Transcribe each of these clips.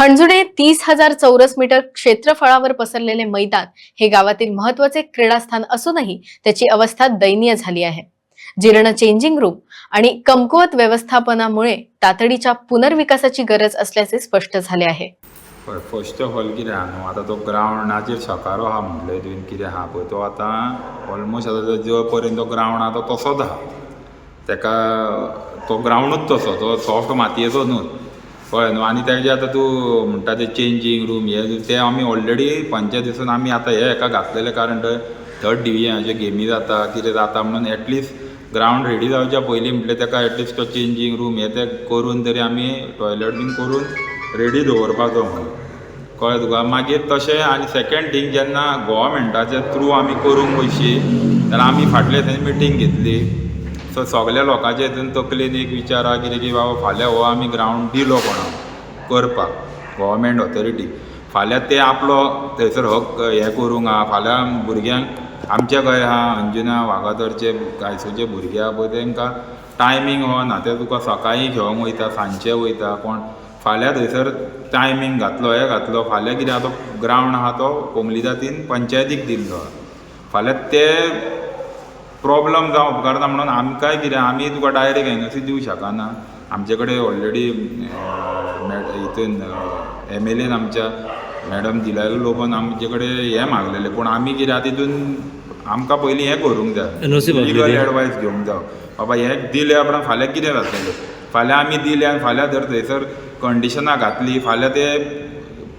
हंजुणे तीस हजार चौरस मीटर क्षेत्रफळावर पसरलेले मैदान हे गावातील महत्त्वाचे क्रीडास्थान असूनही त्याची अवस्था दयनीय झाली आहे. जीर्ण चेंजिंग रूम आणि कमकुवत व्यवस्थापनामुळे तातडीच्या पुनर्विकासाची गरज असल्याचे स्पष्ट झाले आहे. फर्स्ट ऑफ ऑल कितें आहा न्हू आतां तो ग्रावंडाचेर सकारो आहा म्हटलं हितून कितें आहा पळय तो आतां ऑलमोस्ट आतां जो पर्यंत तो ग्रावंड आहा तो तसोच आहा. तेका तो ग्रावंडूच तसो तो सॉफ्ट मातयेचो न्हू. कळ्ळें न्हू आनी तेजे आतां तूं म्हणटा तें चेंजींग रूम हे ते आमी ऑलरेडी पंचायत दिसून आमी आतां हे हेका घातलेलें कारण थंय थर्ड डिविजनाचे गेमी जाता कितें जाता म्हणून एटलिस्ट ग्रावंड रेडी जावच्या पयलीं म्हटलें तेका एटलिस्ट तो चेंजींग रूम हे ते करून तरी आमी टॉयलेट बीन करून रेडी दवरपाचो म्हणून. कळ्ळें तुका? मागीर तशें आनी सेकेंड थींग जेन्ना गोवमेंटाचे थ्रू आमी करूंक वयशी जाल्यार आमी फाटले थंय मिटींग घेतली. सो सगल्या लोकांचे हितून तकलेन एक विचार आहा कितें की बाबा फाल्यां हो आमी ग्रावंड दिलो कोणाक करपाक गोवमेंट ऑथॉरिटी फाल्यां ते आपलो थंयसर हो हक हें करूंक आहा फाल्यां भुरग्यांक आमच्या खंय आहा अंजुना वागातोरचे कायसूचे भुरगे आहा पळय तांकां टायमींग हो ना ते तुका सकाळीं घेवंक वयता सांजचे वयता कोण फाल्यां थंयसर टायमींग घातलो हे घातलो फाल्यां कितें आहा तो ग्रावंड आहा तो कोंबली जातीन पंचायतीक दिल्लो. आहा फाल्यां ते प्रॉब्लम जावं उपकारना म्हणून आमकांय कितें आमी तुका डायरेक्ट एनओसी दिवं शकना. आमचे कडेन ऑलरेडी हितून एम एल एन आमच्या मॅडम दिलायलो लोकून आमचे कडेन हें मागलेलें. पूण आमी कितें आहा तितून आमकां पयलीं हें करूंक जाय. लिगल एडवायस घेवंक जाय बाबा हें दिलें उपरांत फाल्यां कितें जातलें? फाल्यां आमी दिलें आनी फाल्यां जर थंयसर कंडिशनां घातलीं फाल्यां ते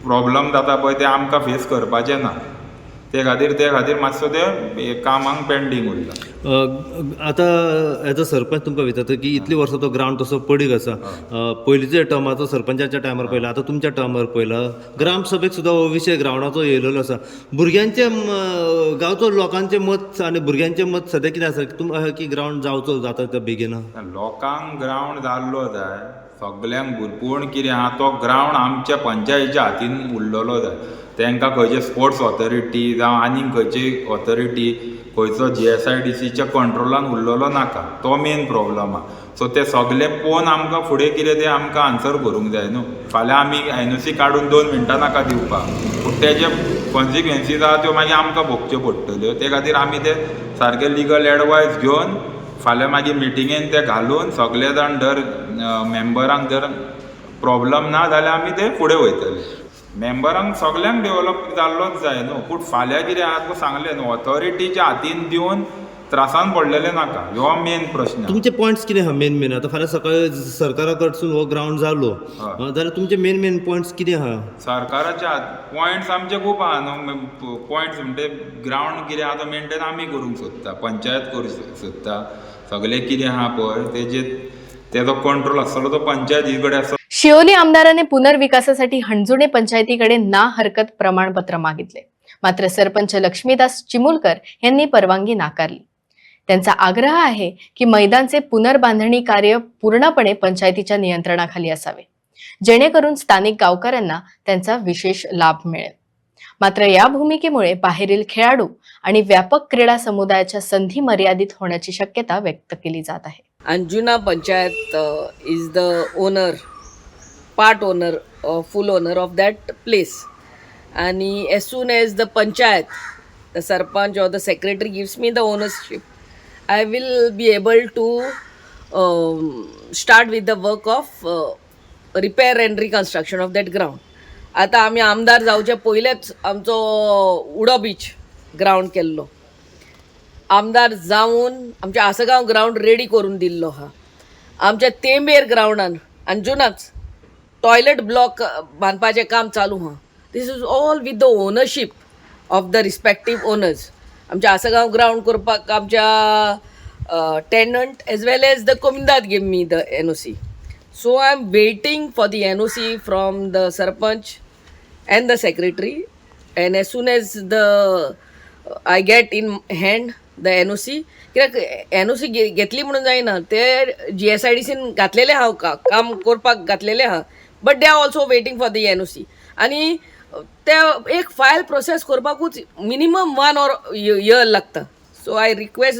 प्रॉब्लम जाता पळय ते आमकां फेस करपाचें ना. ते खातीर ते खातीर मातसो ते कामांक पेंडींग उरला. आता एज अ सरपंच तुमकां विचारता की इतली वर्सां तो ग्रावंड तसो पडीक आसा. पयलींच्या टर्माचो सरपंचाच्या टायमार पयला आतां तुमच्या टायमार पयला ग्राम सभेक सुद्दां हो विशय ग्रावंडाचो येयलेलो आसा. भुरग्यांचे गांवचो लोकांचे मत आनी भुरग्यांचें मत सद्या कितें आसा? तुम आहा की ग्रावंड जावचो जाता त्या बेगीन? लोकांक ग्रावंड जाल्लो जाय सगल्यांक भूर पूण कितें आहा तो ग्रावंड आमच्या पंचायतीच्या हातीन उरलेलो जाय. तांकां खंयचे स्पोर्ट्स ऑथॉरिटी जावं आनीक खंयची ऑथॉरिटी खंयचो जी एस आय डी सीच्या कंट्रोलान उरलेलो नाका. तो मेन प्रॉब्लम आहा सो ते सगळे पळोवन आमकां फुडें कितें तें आमकां आन्सर करूंक जाय न्हू. फाल्यां आमी एन ओ सी काडून दोन मिनटां नाका दिवपाक. पूण तेजे कॉन्सिक्वेन्सीज आहा त्यो मागीर आमकां भोगच्यो पडटल्यो. ते खातीर आमी ते सारके लिगल एडवायस घेवन फाल्यां मागीर मिटिंगेन ते घालून सगळे जाण दर मेंबरांक जर प्रॉब्लम ना जाल्यार आमी ते फुडें वयतले. मेंबरांक सगल्यांक डेवलप जाल्लोच जाय न्हू. पूण फाल्यां कितें तुका सांगलें न्हू ऑथॉरिटीच्या हातीन दिवन त्रासान पडलेले नाका. हो मेन प्रश्न. तुमचे पॉयंट्स कितें आहा मेन मेन आतां फाल्यां सकाळी सरकारा कडसून हो ग्रावंड जालो. जाल्यार तुमचे मेन मेन पॉयंट्स कितें आहा सरकाराच्या पॉयंट्स आमचे खूब आहा न्हू. पॉयंट्स म्हणटे ग्रावंड कितें आहा तो मेंटेन आमी करूंक सोदता पंचायत करूंक सोदता. सगळें कितें आहा पळय तेजे तेजो कंट्रोल आसतलो तो पंचायती कडेन आसतलो. शिओली आमदाराने पुनर्विकासासाठी हंजुणे पंचायतीकडे ना हरकत प्रमाणपत्र मागितले. मात्र सरपंच लक्ष्मीदास चिमुलकर यांनी परवानगी नाकारली. त्यांचा आग्रह आहे की मैदानचे पुनर्बांधणी कार्य पूर्णपणे पंचायतीच्या नियंत्रणाखाली असावे. जेणेकरून स्थानिक गावकऱ्यांना त्यांचा विशेष लाभ मिळेल. मात्र या भूमिकेमुळे बाहेरील खेळाडू आणि व्यापक क्रीडा समुदायाच्या संधी मर्यादित होण्याची शक्यता व्यक्त केली जात आहे. Anjuna panchayat is the owner part owner full owner of that place आणि as soon as the panchayat the sarpanch or the secretary gives me the ownership I will be able to start with the work of repair and reconstruction of that ground आता आम्ही आमदार जाऊच्या पहिलेच आमचं उडो beach ground केल्लो. आमदार जाऊन आमच्या आसगाव ग्राउंड रेडी करून दिल्लो हा. आमच्या तेंबेर ग्राउंडान अंजुनाच टॉयलेट ब्लॉक बांदपाचें काम चालू आहा this is all with the ownership of the respective owners आमच्या आसगांव ग्रावंड करपाक आमच्या tenant as well as the कोमिंदाद gave me the N O C so I am waiting for the N O C from the sarpanch and the secretary and as soon as the I get in hand the N O C कित्याक N O C घेतली म्हणून जायना ते G S I D सीन घातलेले आहा का? काम करपाक घातलेले आहा but they are also waiting for the N O C आनी ते एक फायल प्रोसेस करपाकूच मिनिमम वन ऑर इयर लागता. So I request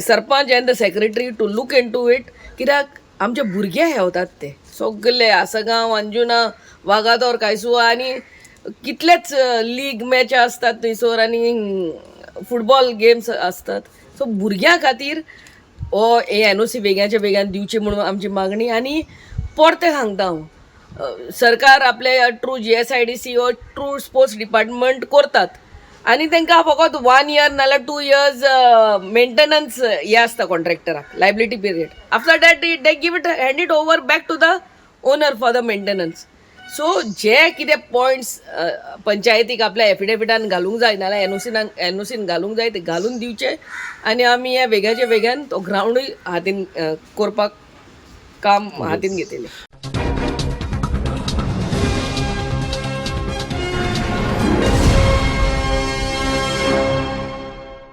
sarpanch and the secretary to look into it कित्याक आमचे भुरगे हेवतात ते. सगळे आसगांव अंजुना वागातोर कायसुवा आनी कितलेच लीग मॅच असतात थंयसर आनी फुटबॉल गेम्स असतात. सो भुरग्यां खातीर हो हे एन ओ सी बेग्याच्या बेग्यान दिवची म्हणून आमची मागणी आनी परते सांगता हांव सरकार आपले through G S I D C or through sports department करतात. आनी तांकां फकत वन इयर नाजाल्यार टू इयर्स मेंटेनन्स हे आसता कॉन्ट्रॅक्टराक liability period after that they give it hand it over back to the owner for the maintenance so जे कितें points पंचायतीक आपल्या एफिडेविटान घालूंक जाय नाल्यार एनओसीनान एनओसीन घालूंक जाय ते घालून दिवचे आनी आमी ह्या वेगाच्या वेगान तो ग्रावंडूय हातीन करपाक काम हातीन घेतलेलें.